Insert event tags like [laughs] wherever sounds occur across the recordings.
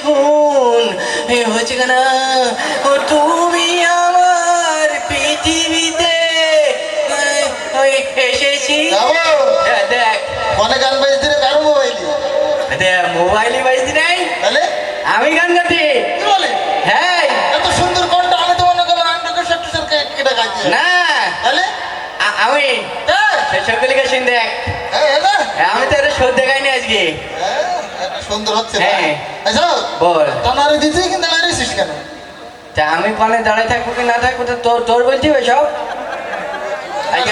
এ হচ্ছে না ও তুমি আমার পৃথিবীতে এসেছি। হ্যাঁ, দেখ। গান বাজতে রে কারও মোবাইলে দেখ মোবাইলে বাজতি নাই। তাহলে? আমি গান গাতি বলে? হ্যাঁ। এত সুন্দর কণ্ঠ আমি তো মনে করলাম আমি তোকে সত্যি সত্যি কেটে গাইছি না। তাহলে? আমি। হ্যাঁ সকলকে শুন দেখ। হ্যাঁ, হ্যাঁ? আমি তো এটা সদ্য গাইনি আজকে। হ্যাঁ, সুন্দর হচ্ছে? হ্যাঁ। আচ্ছা টানারে কিন্তু মারিছিস কেন? তা আমি পানে দাঁড়ায় থাকব কি না থাকব তো তোর তোর বলছি ওই সব? আমি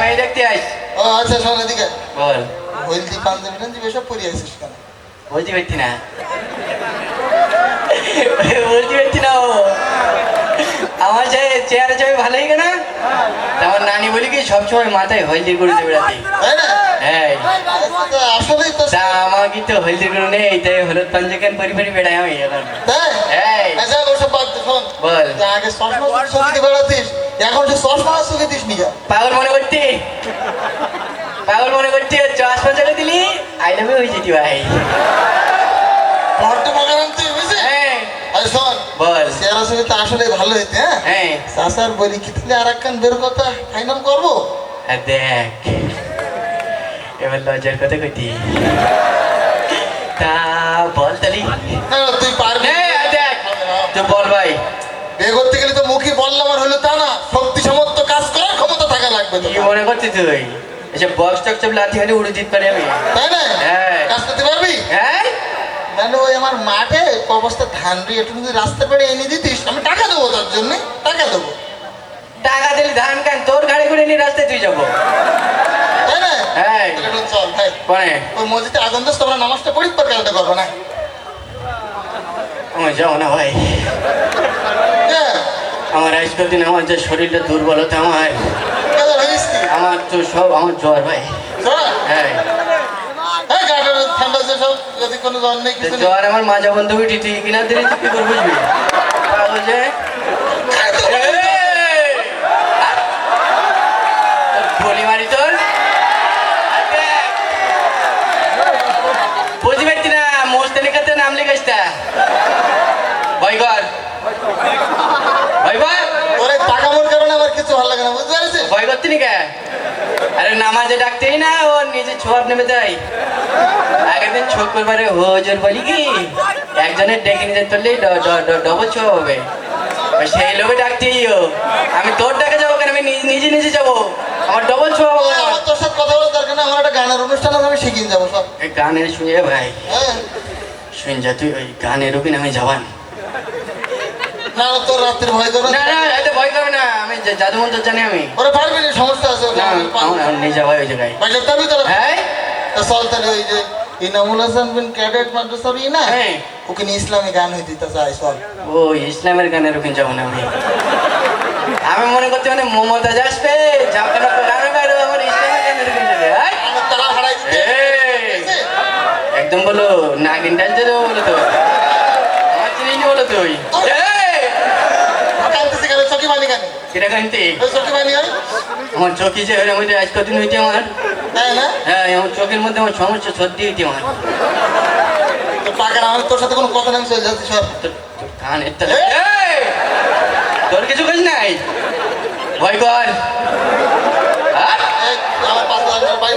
মেয়ে দেখতে আইস। ও আচ্ছা শোন এদিকে। বল। হলদি পাঞ্জাবি টাঞ্জাবি সব পরে আইসিস কেন? বলছি পারছি না। বলছি পারছি না ও। আমার যে চেয়ারে ছবি ভালোই কেনা আমার নানি বলি কি সবসময় মাথায় হলদি করে দেবে রাতে। হ্যাঁ। আসলেই তো তা আমার কিন্তু হলদি করে নেই তাই হলুদ পাঞ্জাকেন পরি পরি বেড়াই আমি এখন। তাই? এই। ওসব বাদ দে, শোন বল। আগে চশমা চোখে বেড়াতিস। এখন সে চশমা চোখে দিস নি পাগল মনে করতি? পাগল মনে করতি? চশমা চলে দিলি? আই লাভ ইউ হয়েছে ভাই। বড্ড মগান আনতে বুঝছিস হ্যাঁ আরে শোন বল। চেহারা ছবি তো আসলে ভালো হইতে হ্যাঁ? হ্যাঁ। চাষার বলি কি তাহলে আর একখান বের কথা ফাইনাল করব? দেখ। এবার লজ্জার কথা কইতি। তা বল তালি। না না, তুই পারবি। দেখ। তো বল ভাই। বিয়ে করতে গেলে তো মুখে বললাম আর হলো তা না। শক্তি সমর্থ কাজ করার ক্ষমতা থাকা লাগবে কি মনে করছিস তুই? এসব বক্স টক সব লাথি হলে উড়ে দিতে পারি আমি? তাই না? হ্যাঁ। কাজ করতে পারবি? হ্যাঁ? মানে ওই আমার মাঠে অবস্থা ধান রে একটু যদি রাস্তা পেড়ে এনে দিতিস আমি টাকা দেবো তার জন্য টাকা দেবো। টাকা দিলি ধান কান তোর গাড়ি করে নিয়ে রাস্তায় তুই যাব। তাই না? হ্যাঁ। চল ভাই ওই মসজিদে তোমরা নামাজটা পড়ি করব না? আমার যাও না ভাই। হ্যাঁ আমার আমার যে শরীরটা দুর্বলতা আমার। আমার তো সব আমার জ্বর ভাই। হ্যাঁ। যদি কোনো জ্বর নেই কিছু জ্বর আমার মাজা বন্ধ উঠি তুই কিনা দিলি কি করবি বুঝবি গলি মারি তোর। পারছি না মোস্তানি কাতে নাম কর ওরে পাকামোর কারণে আমার কিছু ভালো লাগে না বুঝতে পারছিস? ভয় করতে নি কে? আরে নামাজে ডাকতেই না ও নিজে ছোয়াব নেমে যায় আগের দিন ছোক করবারে হোজোর বলি কি একজনের ডেকে নিয়ে পারলে ডবল ছোয়া হবে। সেই লোকে ডাকতেই ও। আমি তোর ডাকে যাব কেন? আমি নিজ- নিজে যাব। আমার ডবল ছোয়া হবে আমার। তোর সাথে কথা বলার দরকার নেই আমার একটা গানের অনুষ্ঠান আমি শিখিয়ে যাব সব। গানের শুনে ভাই। হ্যাঁ। শুন যা তুই ওই গানের ওকে আমি যাবান। না তোর রাত্রে ভয় করো। না ভয় আমি যা- জাদু মন্ত্র জানি আমি। ওরা পারবি না সমস্যা আছে না ওই হ্যাঁ? তা চল তাহলে ওই যে ইনামুল হাসান বিন ক্যাডেট মাদ্রাসার ই হ্যাঁ। ওকে ইসলামী গান হইতে চাই ও ইসলামের গানের ওখানে যাব না আমি। আমি মনে করতে মানে মমতাজ আসবে বাইরে আমার ইসলামের গানের ওখানে যাবে হ্যাঁ? আমার তারা হারাই দিতে। একদম বলো নাগিন দেবো বলো তো? আমার চিনি বলো তুই কানতেছি কেন চকি বানি কেন কিরা কানতে হয়? আমার চোখে যে এর মধ্যে আজ কদিন হইতে আমার। হ্যাঁ আমার চোখের মধ্যে আমার সমস্যা সর্দি হইতে আমার। তোর সাথে কোনো কথা নেই আমি চলে তোর তোর তোর কিছু কাজ নাই? ভয় কর। হ্যাঁ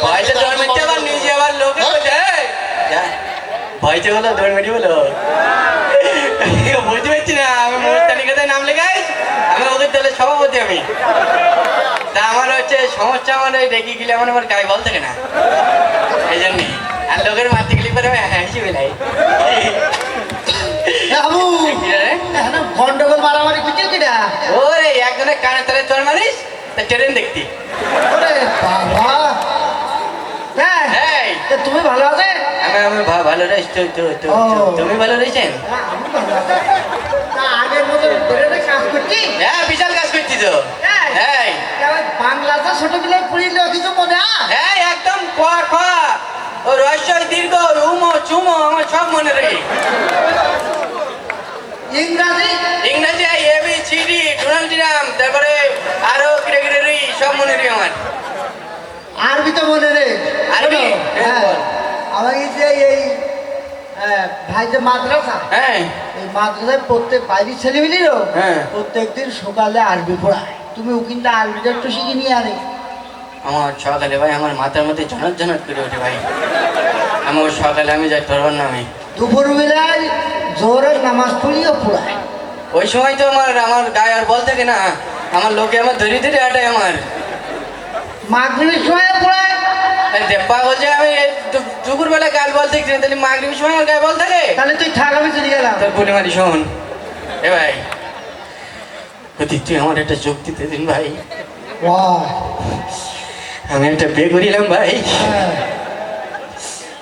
ভয়তে দৌড় মেরতে আবার নিজে আবার লোকে বলছে "এই, ভয়তে বলো বলো। বুঝতে পারছি না আমি মোস্তানিকাতে নাম লেখাই আমি ওকে তাহলে সভাপতি আমি তা আমার হচ্ছে সমস্যা আমার ওই রেগে গেলে আমার আমার গায়ে বল থাকে না। এই জন্যই আর লোকের মারতে গেলে পরে হাসি বেলাই গন্ডগোল মারামারি বুঝছিস কিনা ওরে একজনের কানে তলে চড় মারিস তা ট্রেন দেখতি। ওরে বাবা! হ্যাঁ তুমি ভালো আছে? আমি আমি ভালো রয়েছি তো- তো- তো- তুমি ভালো রয়েছেন হ্যাঁ, আগের মতো কাজ করছি হ্যাঁ বিশাল কাজ করছি তো। বাংলাটা ছোটবেলায় পড়িলে কিছু মনে হ্যাঁ? একদম ক খ ও রহস্য দীর্ঘ উমো চুমো আমার সব মনে রাখি। ইংরাজি? ইংরেজি A B C D Donald Trump তারপরে আরও কিরে কিরে রি সব মনে রাখি আমার। আরবি তো মনে নেই। আরবি? হ্যাঁ আমার এই যে এই হ্যাঁ, ভাই যে মাদ্রাসা? হ্যাঁ। এই মাদ্রাসায় প্রত্যেক বাইরের ছেলেমেয়েরও হ্যাঁ। প্রত্যেক দিন সকালে আরবি পড়ায়। তুমি কিন্তু আরবিটা একটু শিখে নিয়ে আরে আমার সকালে ভাই আমার মাথার মধ্যে ঝনক ঝনক করে ওঠে ভাই। আমার সকালে আমি যাই তোর নামে। দুপুর বেলায় জোরের নামাজ পড়িও পড়ায়। ওই সময় তো আমার আমার গায়ে আর বল থাকে না। আমার লোকে আমার ধরে ধরে আটায় আমার। মাগরিবের সময় পড়ায়। এই দেপ্পা বলছে আমি দুপুর বেলা গাল বল দেখছি তাহলে মাগরিব সময় আমার গায়ে বল থাকে? তাহলে তুই আমি চলে গেলাম। তোর বলে মারি শোন। এ ভাই তুই আমার একটা যোগ দিতে দিন ভাই। আমি একটা বিয়ে করিলাম ভাই। হ্যাঁ।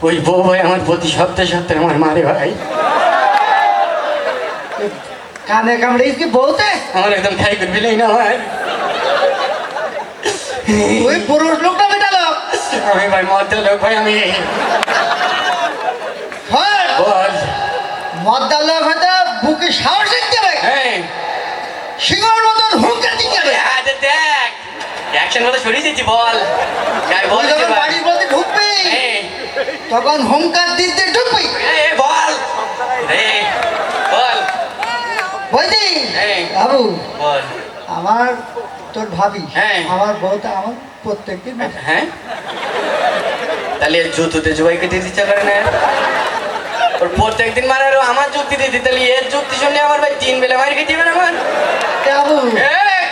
ওই বউ ভাই আমার প্রতি সপ্তাহে সপ্তাহে আমার মারে ভাই। কানে কামড়ে কি বলতে আমার একদম খাই করবি না আমার ওই পুরুষ লোকটা বেটা লোক। আমি ভাই মদ্দা লোক ভাই আমি। লোক হয়তো বুকে সাহস সিংহর মতন হুঙ্কার দিতে হবে। আরে দেখ অ্যাকশন মতো সরিয়ে দিচ্ছি বল। গায়ে বল যখন বাড়ির মধ্যে ঢুকবি হ্যাঁ তখন হুঙ্কার দিতে ঢুকবি। এ বল। এ বল। হ্যাঁ। বাবু বল। আমার তোর ভাবি হ্যাঁ। আমার বউটা আমার প্রত্যেকদিন হ্যাঁ? তাহলে জুতোতে জবাইকে দিতে ইচ্ছা করে না? ওর প্রত্যেকদিন মারে আর আমার যুক্তি দিতে তাহলে এর যুক্তি শুনলে আমার ভাই তিন বেলা মারি খেতে হবে আমার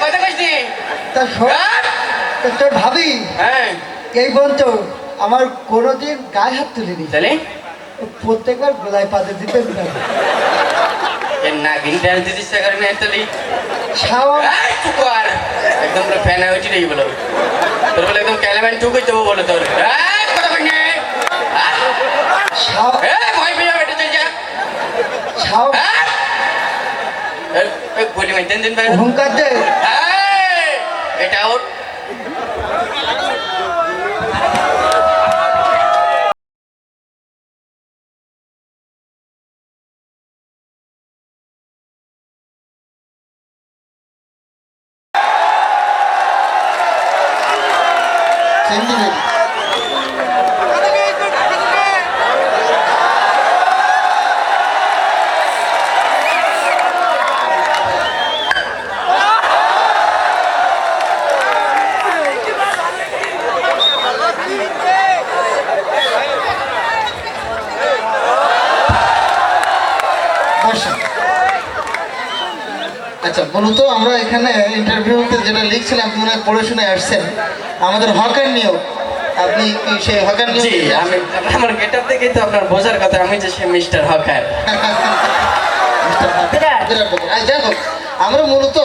কথা তা হ্যাঁ? তোর ভাবি? হ্যাঁ। এই আমার কোনোদিন গায়ে হাত তুলিনি। তাহলে? প্রত্যেকবার গোলায় পাতে দিতে নাগিন দিতে ইচ্ছা করে না তাহলে। একদম পুরো ফ্যান হয়ে উঠি বলো। তোর বলে একদম ক্যালামেন টুকুই দেবো বলো তোর। কথা কই নে? আহ, সাওয়া এই, ভয় পেয়ে যাবে, এটা চল যা। সাওয়া আহ! এই, এই, গুলি মার, দেন, দেন, ভাই। হুঙ্কার দে এই, এটা ওর সেন্টিমেন্ট বসেন। মূলত আমরা এখানে ইন্টারভিউতে যেটা লিখছিলাম আপনি মনে হয় পড়ে শুনে আসছেন। আমাদের হকার নিয়োগ। আপনি কি সেই হকার নিয়োগ আমি আমার গেট আপ দেখেই তো আপনার বোঝার কথা আমি যে সে মিস্টার হকার। [laughs] যাই হোক আমরা মূলত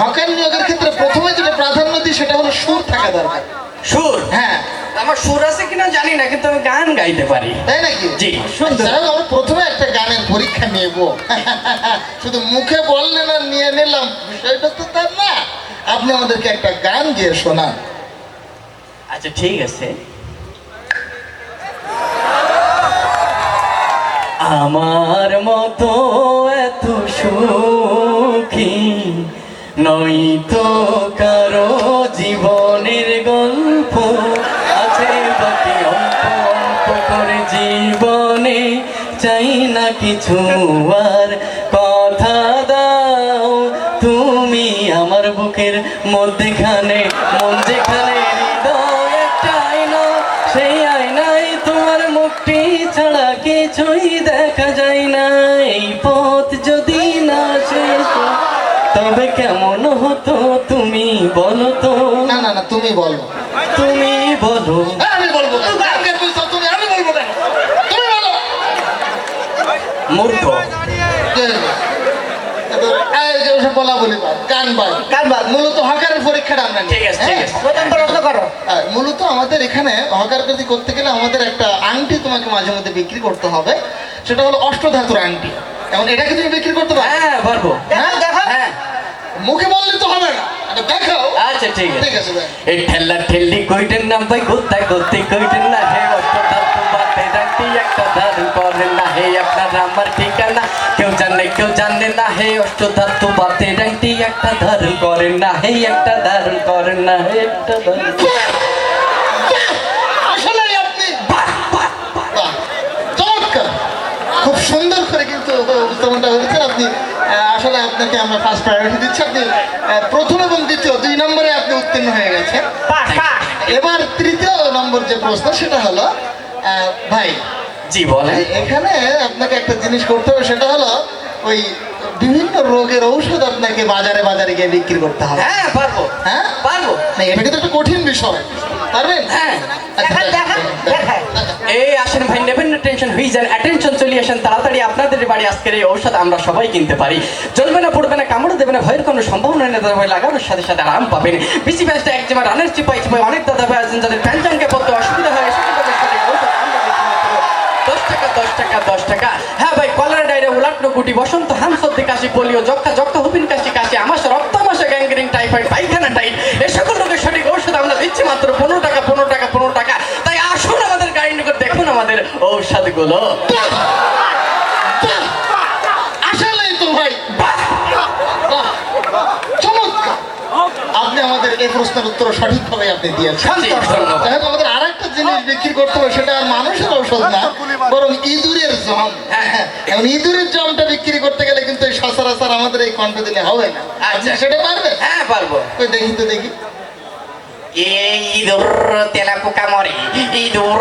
হকার নিয়োগের ক্ষেত্রে প্রথমে যেটা প্রাধান্য দিই সেটা হলো সুর থাকা দরকার। সুর? হ্যাঁ আমার সুর আছে কিনা জানি না কিন্তু আমি গান গাইতে পারি। তাই নাকি? জি, সুন্দর। আমরা প্রথমে একটা গানের পরীক্ষা নেব। [laughs] শুধু মুখে বললেন আর নিয়ে নিলাম। বিষয়টা তো তার না। আপনি আমাদেরকে একটা গান গিয়ে শোনান। আচ্ছা ঠিক আছে। আমার মতো এত সুখী নই তো কারও কিছু আর কথা দাও। তুমি আমার বুকের মধ্যেখানে মন যেখানে হৃদয় একটা আয়না সেই আয়নায় তোমার মুখটি ছাড়া কিছুই দেখা যায় না। এই পথ যদি না শেষ তবে কেমন হতো তুমি বলো তো? না না না তুমি বলো। তুমি বলো হ্যাঁ, আমি বলব কেন? গানকে বুঝছ তুমি আমি বলব কেন তুমি বলো বলা। মূলত হকারের পরীক্ষাটা আমরা ঠিক আছে, ঠিক হ্যাঁ? আছে। প্রথম প্রশ্ন করো। মূলত আমাদের এখানে হকার কাজি করতে গেলে আমাদের একটা আংটি তোমাকে মাঝে মধ্যে বিক্রি করতে হবে। সেটা হলো অষ্টধাতুর আংটি। এখন এটাকে তুমি বিক্রি করতে পারো? হ্যাঁ পারব দেখো দেখো। হ্যাঁ। মুখে বললে তো হবে না। দেখাও। আচ্ছা ঠিক আছে। ঠিক আছে এই ঠেলা ঠেলি কইটেন নাম ভাই কইটেন না হে? বাতে একটা করেন না হে? আপনার আমার ঠিকানা কেউ জানে কেউ জানে না হে অষ্টধার তো বাতে রাখতে একটা ধারণ করেন না হে একটা ধারণ করেন না হে একটা ধারণ আসলেই আপনি চমৎকার। খুব সুন্দর করে কিন্তু উপস্থাপনটা আপনি আসলে আপনাকে আমরা ফার্স্ট প্রায়োরিটি দিচ্ছি। আপনি প্রথম এবং দ্বিতীয় দুই নম্বরে আপনি উত্তীর্ণ হয়ে পাস এবার তৃতীয় নম্বর যে প্রশ্ন সেটা হলো আহ, ভাই জি বলেন। এখানে আপনাকে একটা জিনিস করতে হবে সেটা হলো ওই বিভিন্ন রোগের ঔষধ আপনাকে বাজারে বাজারে গিয়ে বিক্রি করতে হবে। হ্যাঁ পারব। হ্যাঁ? পারব। না এটা কিন্তু একটা কঠিন বিষয়। পারবেন? হ্যাঁ। আচ্ছা, এই আসেন ভাই নেবেন না টেনশন হয়ে যান অ্যাটেনশন চলে আসেন। তাড়াতাড়ি আপনাদের বাড়ি আজকের এই ঔষধ আমরা সবাই কিনতে পারি। জ্বলবে না পড়বে না কামড় দেবে না ভয়ের কোনো সম্ভাবনা নেই দাদা ভাই লাগানোর সাথে সাথে আরাম পাবেন। বেশি ব্যস্ত এক জামা রানের চিপাই চিপাই অনেক দাদা ভাই আছেন যাদের পড়তে অসুবিধা হয় দশ টাকা দশ টাকা। হ্যাঁ ভাই, কলার ডাইরে উলাটনো গুটি, বসন্ত হাম সর্দি কাশি, পোলিও যক্ষা যক্ষা হুপিন কাশি কাশি আমার রক্ত আমাশা গ্যাংগ্রিং টাইফয়েড পায়খানা টাইট এই সকল রোগের সঠিক ঔষধ আমরা দিচ্ছি মাত্র পনেরো টাকা পনেরো টাকা পনেরো টাকা। তাই আসুন আমাদের গাড়ি নিকট, দেখুন আমাদের ঔষধগুলো আসলেই তো ভাই বাহ! বাহ, চমৎকার এই প্রশ্নের উত্তর সঠিকভাবে আপনি দিয়েছেন। হোক, আমাদের আর একটা জিনিস বিক্রি করতে হবে সেটা আর মানুষের ঔষধ না বরং ইঁদুরের জম। হ্যাঁ, হ্যাঁ। এখন ইঁদুরের জমটা বিক্রি করতে গেলে কিন্তু এই সচরাচর আমাদের এই কণ্ঠ দিলে হবে না। আচ্ছা। সেটা পারবেন? হ্যাঁ পারব। ওই দেখি তো দেখি। এই ইঁদুর তেলা পোকা মরে ইঁদুর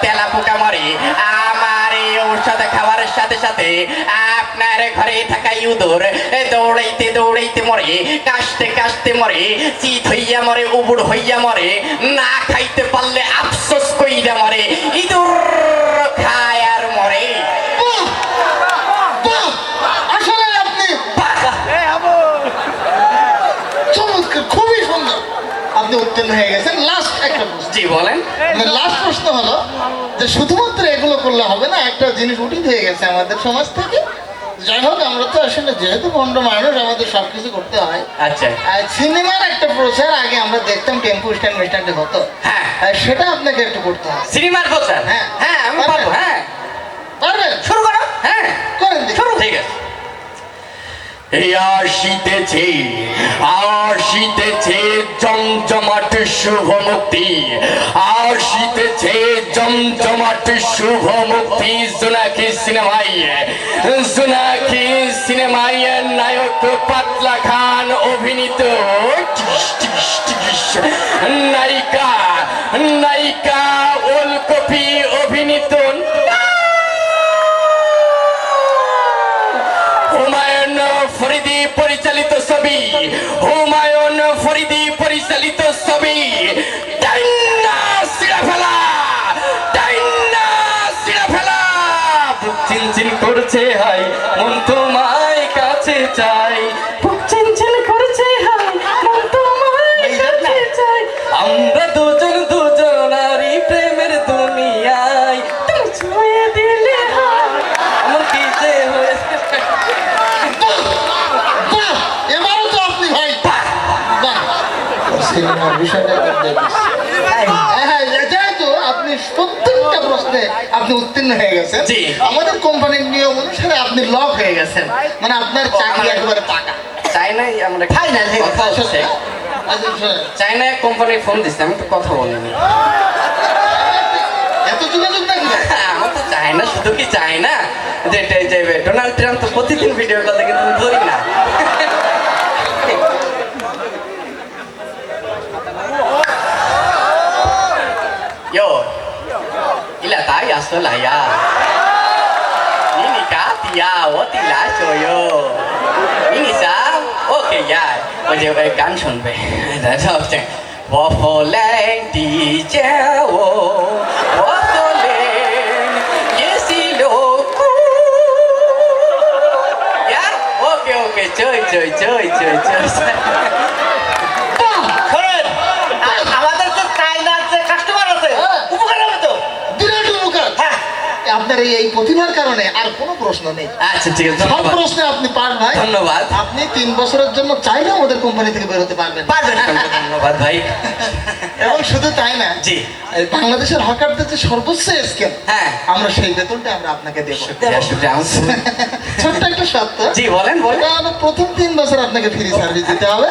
তেলা পোকা মরে আমার এই ঔষধ খাবারের সাথে সাথে আপনার ঘরে থাকা ইঁদুর দৌড়াইতে দৌড়াইতে মরে কাশতে কাশতে মরে চিত হইয়া মরে উবুড় হইয়া মরে না খাইতে পারলে আফসোস কইরা মরে ইঁদুর খায় আর মরে। খুবই সুন্দর। আপনি উত্তীর্ণ হয়ে গেছেন। লাস্ট একটা প্রশ্ন। জি বলেন। লাস্ট প্রশ্ন হলো যে শুধুমাত্র এগুলো করলে হবে না একটা জিনিস উঠি হয়ে গেছে আমাদের সমাজ থেকে। যাই হোক আমরা তো আসলে যেহেতু ভণ্ড মানুষ আমাদের সব কিছু করতে হয়। আচ্ছা। সিনেমার একটা প্রচার আগে আমরা দেখতাম টেম্পু স্ট্যান্ড মিস্ট্যান্ডে হতো। হ্যাঁ। সেটা আপনাকে একটু করতে হবে। সিনেমার প্রচার? হ্যাঁ। হ্যাঁ আমি পারব হ্যাঁ। পারবেন? শুরু করো। হ্যাঁ। করেন। শুরু। ঠিক আছে। আসিতেছে আসিতেছে জমজমাট শুভ মুক্তি আসিতেছে জমজমাট শুভ মুক্তি জোনাকি সিনেমাই জোনাকি নায়ক পাতলা খান অভিনীত নায়িকা নায়িকা ওলকপি অভিনীত হুমায়ুন ফরিদি পরিচালিত ছবি হুমায়ুন ফরিদি পরিচালিত উত্তীর্ণ হয়ে গেছেন আমাদের কোম্পানির নিয়ম অনুসারে আপনি লক হয়ে গেছেন। মানে আপনার চাকরি একেবারে পাকা। চাইনাই আমরা Final কথা হচ্ছে চাইনায় কোম্পানির ফোন দিচ্ছে আমি তো কথা বলিনি। এত যোগাযোগ নাকি? আমার তো শুধু কি চাই না যে যে- যে ডোনাল্ড ট্রাম্প তো প্রতিদিন ভিডিও কল কিন্তু ধরি না। ila tayo sola ya. Ini ka tia, o tila yo. Ini sa, okay ya. 我就会干准备，然后这我不来的家我，我不来也是留孤。呀，OK OK，chơi chơi chơi আপনার এই- প্রতিভার কারণে আর কোনো প্রশ্ন নেই। আচ্ছা ঠিক আছে সব প্রশ্নে আপনি পার ভাই। ধন্যবাদ। আপনি তিন বছরের জন্য চাইলে আমাদের কোম্পানি থেকে বেরোতে পারবেন। পারবেন ধন্যবাদ ভাই। এবং শুধু তাই না জি। বাংলাদেশের হকারদের যে সর্বোচ্চ স্কেল হ্যাঁ। আমরা সেই বেতনটা আমরা আপনাকে দেব। ছোট্ট একটা সত্য জি বলেন বলেন। প্রথম তিন বছর আপনাকে ফ্রি সার্ভিস দিতে হবে।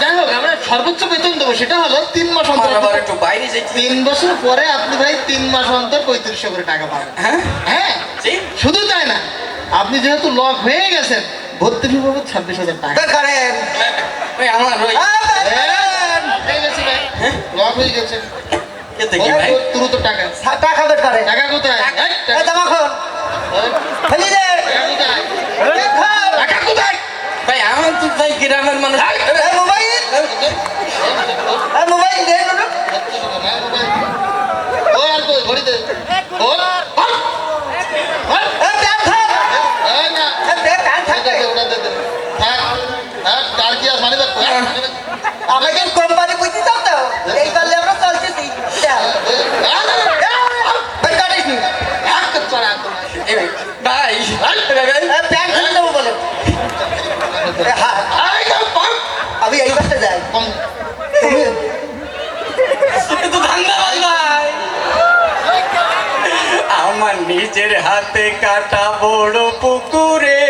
যাই হোক আমরা সর্বোচ্চ বেতন দেবো সেটা হলো তিন মাস অন্তর আবার একটু বাইরে তিন বছর পরে আপনি ভাই তিন মাস অন্তর পঁয়ত্রিশশো করে টাকা পাবেন। হ্যাঁ? হ্যাঁ? শুধু তাই না আপনি যেহেতু লক হয়ে গেছেন ভর্তি ফি পাবেন ছাব্বিশ হাজার টাকা। করেন আমার করেন। হয়ে ভাই। লক হয়ে? গেছে। দ্রুত টাকা টাকা কোথায়? টাকা দামাখন ফেলি কোথায়? টাকা কোথায়? ভাই আমার তো ভাই গ্রামের মানুষ এই মোবাইল এই মোবাইল দে নুনু। ও আর কই ঘড়ি দে ও ও এই ব্যাগ থাক। এই না এই ব্যাগ কান থাকবে। ওটা দে দে থাক থাক তার কি আর মানি রাখব আমাকে কোম্পানি বুঝতে চাও তো? এই করলে আমরা চলতেছি। ভাই, দেবো বলে এ, হ্যাঁ আমি এই পাশে যাই তুমি এ তো ধান্দাবাজ ভাই আমার নিজের হাতে কাটা বড় পুকুরে,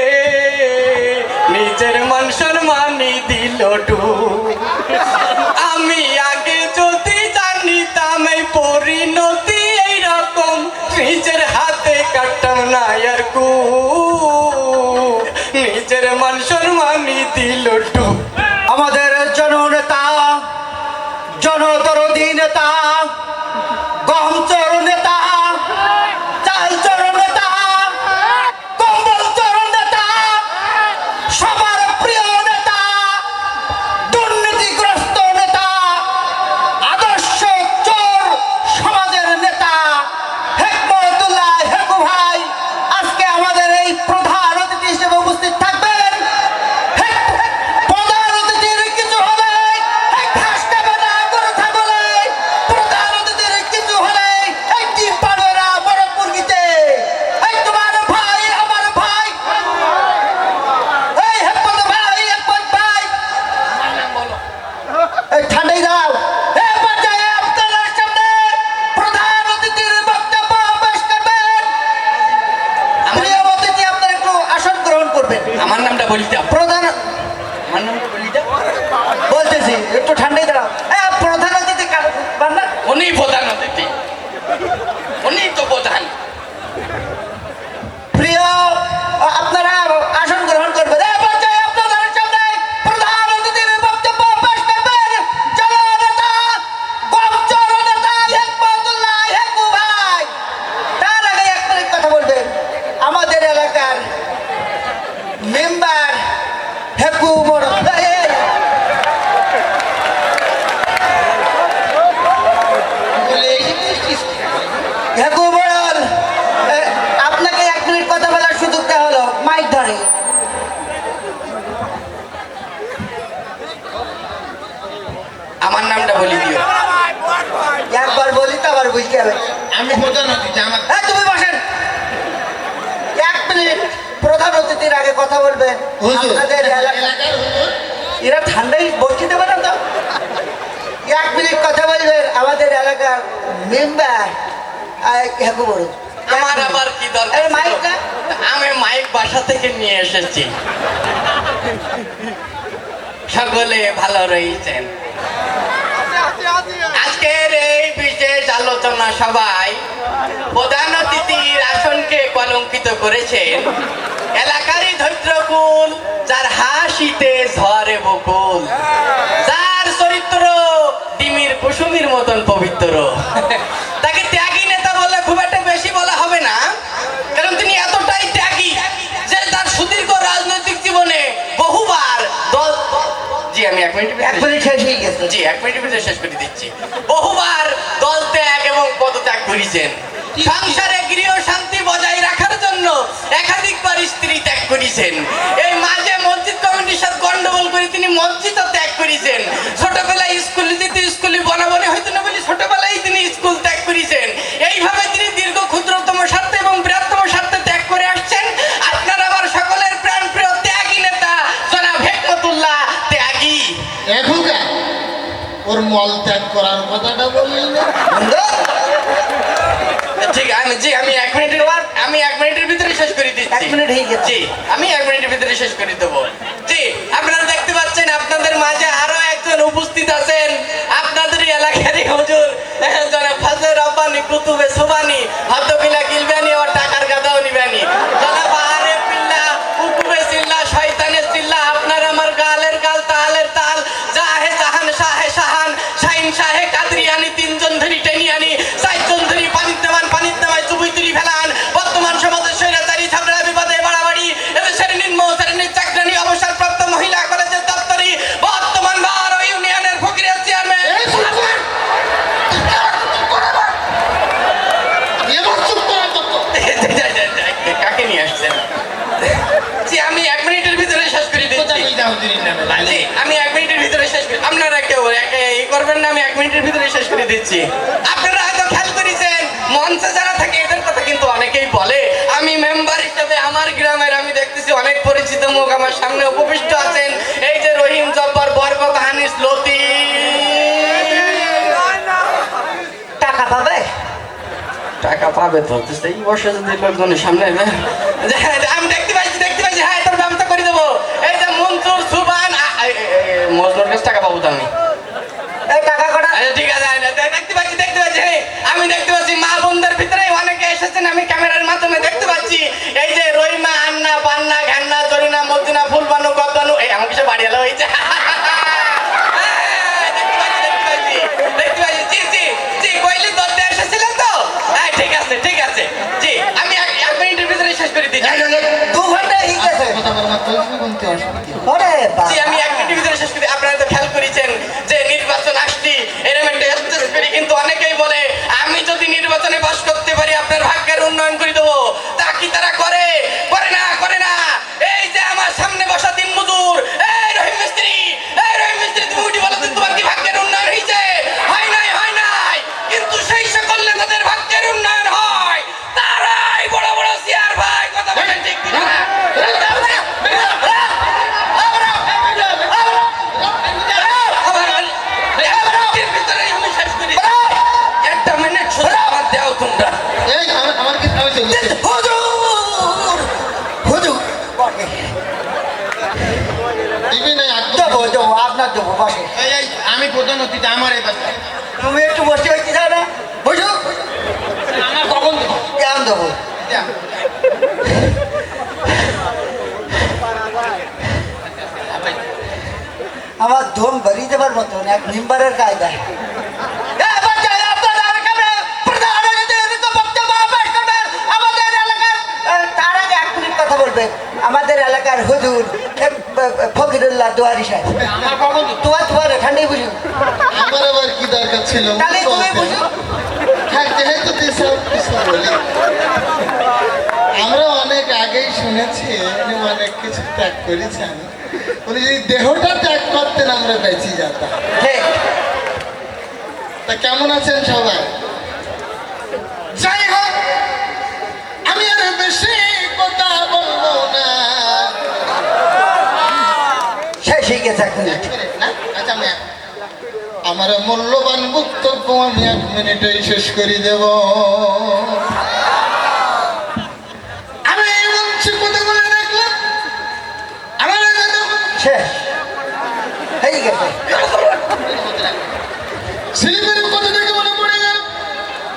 নিজের মান সম্মানই দিল ডুব। আমি আগে যদি জানিতাম এই পরিণতি এইরকম, নিজের হাতে কাটতাম না আর কু নিজের মান এরা ঠান্ডায় বসতে পারে তো এক মিনিট কথা বলবে আমাদের এলাকার মেম্বার হ্যাঁ বড় আমার আবার কি দরকার মাইকটা? আমি মাইক বাসা থেকে নিয়ে এসেছি। সকলে ভালো রয়েছেন। আজকের এই বিশেষ আলোচনা সবাই প্রধান অতিথির আসনকে কলঙ্কিত করেছেন এলাকারই ধৈর্যকুল, যার হাসিতে ঝরে বকুল, যার চরিত্র ডিমির কুসুমির মতন পবিত্র। আমি এক মিনিট এক মিনিট শেষ হয়ে গেছে। জি এক মিনিটের ভিতরে শেষ করে দিচ্ছি। বহুবার দল ত্যাগ এবং পদত্যাগ করেছেন। সংসারে গৃহ শান্তি বজায় রাখার জন্য একাধিকবার স্ত্রী ত্যাগ করেছেন। এই মাঝে মসজিদ কমিটির সাথে গন্ডগোল করে তিনি মসজিদও ত্যাগ করেছেন। ছোটবেলায় স্কুলে মল ত্যাগ করার কথাটা বললেন ঠিক আমি জি আমি এক মিনিটের আমি এক মিনিটের ভিতরে শেষ করে দিচ্ছি। এক মিনিট হয়ে গেছে। আমি এক মিনিটের ভিতরে শেষ করে দেবো। জি আপনারা দেখতে পাচ্ছেন আপনাদের মাঝে আরও একজন উপস্থিত আছেন আপনাদের এলাকারই হুজুর জনাব ফাজল রব্বানি কুতুবে সুবানি হয়তো কিনা গিলবানি আর টাকার গাদাও নিবানি জনাব আরে পিল্লা উকুবে সিল্লা শয়তানের সিল্লা আপনার আমার গালের গাল তালের তাল জাহে জাহান শাহে শাহান শাহিন শাহে কাদরিয়ানি তিনজন ধরি টেনিয়ানি চারজন ধরি পানির দেওয়ান পানির দেওয়ায় চুবুই তুলি ফেলান বর্তমান সমাজের স্বৈরাচারী ঝগড়া বিপদে বাড়াবাড়ি এদেশের নিম্ন শ্রেণির চাকরানি অবসরপ্রাপ্ত মহিলা কলেজের দপ্তরি বর্তমান বারো ইউনিয়নের ফকিরের চেয়ারম্যান এই চুপ কর! এবার চুপ করা তো তো। কাকে নিয়ে আসছেন জি আমি এক মিনিটের ভিতরে শেষ করে কোথায় দিচ্ছি ওই দাও দিন না, লাইলে। জি, আমি এক মিনিটের ভিতরে শেষ করি আপনারা কেউ একে ই করবেন না আমি এক মিনিটের ভিতরে শেষ করে দিচ্ছি আপনারা হয়তো খেয়াল করেছেন মঞ্চে যারা থাকে এদের কথা কিন্তু অনেকেই বলে আমি মেম্বার হিসেবে আমার গ্রামের আমি দেখতেছি অনেক পরিচিত মুখ আমার সামনে উপবিষ্ট আছেন। এই যে রহিম জব্বার বরকত হানিস লতি টাকা পাবে? টাকা পাবে তো সেই বর্ষে যদি লোকজনের সামনে আমি দেখতে পাচ্ছি দেখতে পাচ্ছি হ্যাঁ তোর ব্যবস্থা করে দেবো। এই যে মনসুর সুবান মজনুর কাছে টাকা পাবো তো আমি। টাকা কটা? ঠিক আছে দেখতে পাচ্ছি দেখতে পাচ্ছি এই, আমি দেখতে পাচ্ছি মা বোনদের ভিতরে অনেকে এসেছেন। আমি ক্যামেরার মাধ্যমে দেখতে পাচ্ছি এই যে রহিমা আন্না পান্না ঘান্না জরিনা মদিনা ফুলবানু গদ্দানু এই আমার কিছু প্রধান অতিথি আমার এবার। তুমি একটু বসে হইতে চাও না বুঝু আমার কখন? কেমন দেবো? আমার ধন ভরিয়ে দেবার মতন এক মেম্বারের কায়দা। কথা বলবে। আমাদের এলাকার হুজুর ফকিরুল্লাহ দুয়ারি সাহেব। আমার কখন দেবো? তোমার তোমার এখানেই বুঝু। আমার আবার কি দরকার ছিল? তাহলে তুমি বুঝু। হ্যাঁ যেহেতু বলি। আমরা অনেক আগেই শুনেছি উনি অনেক কিছু ত্যাগ করেছেন। উনি যদি দেহটা ত্যাগ করতেন আমরা বেঁচে যেতাম। ঠিক তা কেমন আছেন সবাই? যাই হোক আমি আর বেশি কথা বলব না শেষ হয়ে গেছে এক মিনিট না? আচ্ছা আমি এক- আমার মূল্যবান বক্তব্য আমি এক মিনিটেই শেষ করে দেব। আমার হয়ে গেছে ছেলেমেয়ের কথা দেখে মনে পড়ে গেল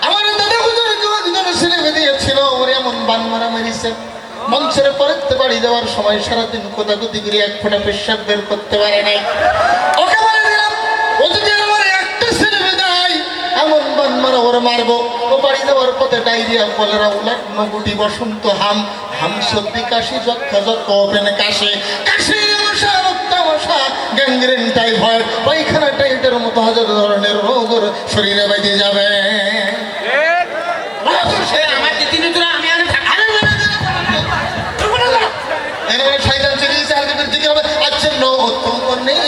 আমার দাদা হুজুর দুজন ছেলে দিয়েছিল ওরে এমন বান মারা মেরেছে মঞ্চের পরেতে বাড়ি যাওয়ার সময় সারাদিন কোদাকুদি করে এক ফোঁটা পেশাব বের করতে পারে নাই। ওরে মারবো। ও বাড়ি পথে বসন্ত হাম মশা পায়খানা টাইটের মতো হাজার ধরনের রোগ শরীরে বেঁধে যাবে।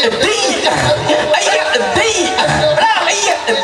এরপরে শয়তান চলে গেছে আর দিকে হবে আচ্ছা নো তোমার নেই ভাই